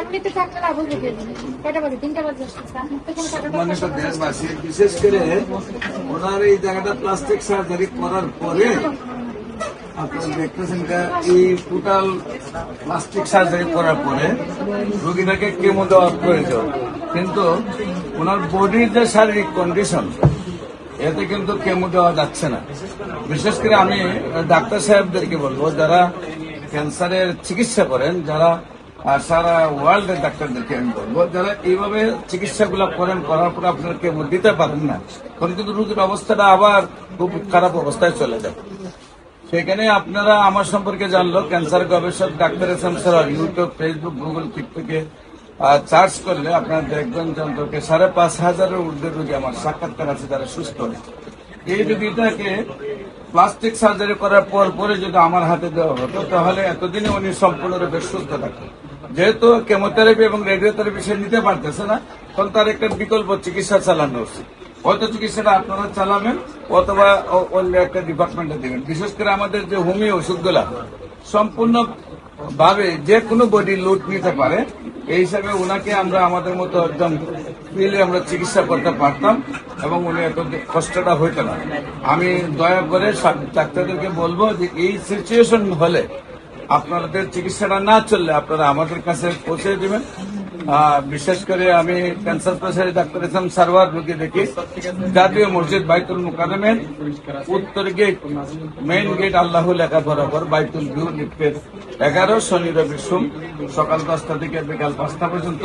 আপনি থাকলে বাজে? তিনটা বাজে দেশবাসী বিশেষ করে ওনার এই জায়গাটা প্লাস্টিক সার্জারি করার পরে আপনারা দেখতেছেন এই টোটাল প্লাস্টিক সার্জারি করার পরে রোগীটাকে কেমো দেওয়ার প্রয়োজন। কিন্তু ওনার বডির যে শারীরিক কন্ডিশন এতে কিন্তু কেমো দেওয়া যাচ্ছে না। বিশেষ করে আমি ডাক্তার সাহেবদেরকে বলব, যারা ক্যান্সারের চিকিৎসা করেন, যারা আর সারা ওয়ার্ল্ডের ডাক্তারদেরকে আমি বলব, যারা এইভাবে চিকিৎসাগুলো করেন, করার পর আপনারা কেমো দিতে পারেন না। তখন কিন্তু রোগীর অবস্থাটা আবার খুব খারাপ অবস্থায় চলে যায়। সেখানে আপনারা আমার সম্পর্কে জানলো, ক্যান্সার গবেষক doctor S M YouTube, Facebook, Google, টিকটকে চার্জ করলে আপনারা দেখবেন যন্ত্রকে সাড়ে পাঁচ হাজারের ঊর্ধ্বে রোগী আমার সাক্ষাৎকার আছে যারা সুস্থ এই রোগীটাকে প্লাস্টিক সার্জারি করার পর পরে যদি আমার হাতে দেওয়া হতো, তাহলে এতদিনে উনি সম্পূর্ণরূপে সুস্থ থাকতেন। যেহেতু কেমোথেরাপি এবং রেডিওথেরাপি সে নিতে পারতেছে না, তখন তার একটা বিকল্প চিকিৎসা চালানো উচিত। হয়তো চিকিৎসাটা আপনারা চালাবেন, অথবা অন্য একটা ডিপার্টমেন্টে দেবেন। বিশেষ করে আমাদের যে হোমিও ওষুধগুলা সম্পূর্ণ ভাবে যে কোনো বডি লোড নিতে পারে এই হিসাবে ওনাকে আমরা আমাদের মতো একদম মিলে আমরা চিকিৎসা করতে পারতাম এবং উনি এত কষ্টটা হইত না। আমি দয়া করে ডাক্তারদেরকে বলব যে এই সিচুয়েশন হলে আপনাদের চিকিৎসাটা না চললে আপনারা আমাদের কাছে পৌঁছে দিবেন। বিশেষ করে আমি ক্যান্সার পেশারি ডাক্তার ইসলাম সারওয়ার রোগী দেখি। জাতীয় মসজিদ বাইতুল মুকারমের উত্তর গেট মেইন গেট আল্লাহ লেখা বরাবর বাইতুল ভিউ লিফটের এগারো শনি রবি সোম সকাল দশটা থেকে বিকাল পাঁচটা পর্যন্ত।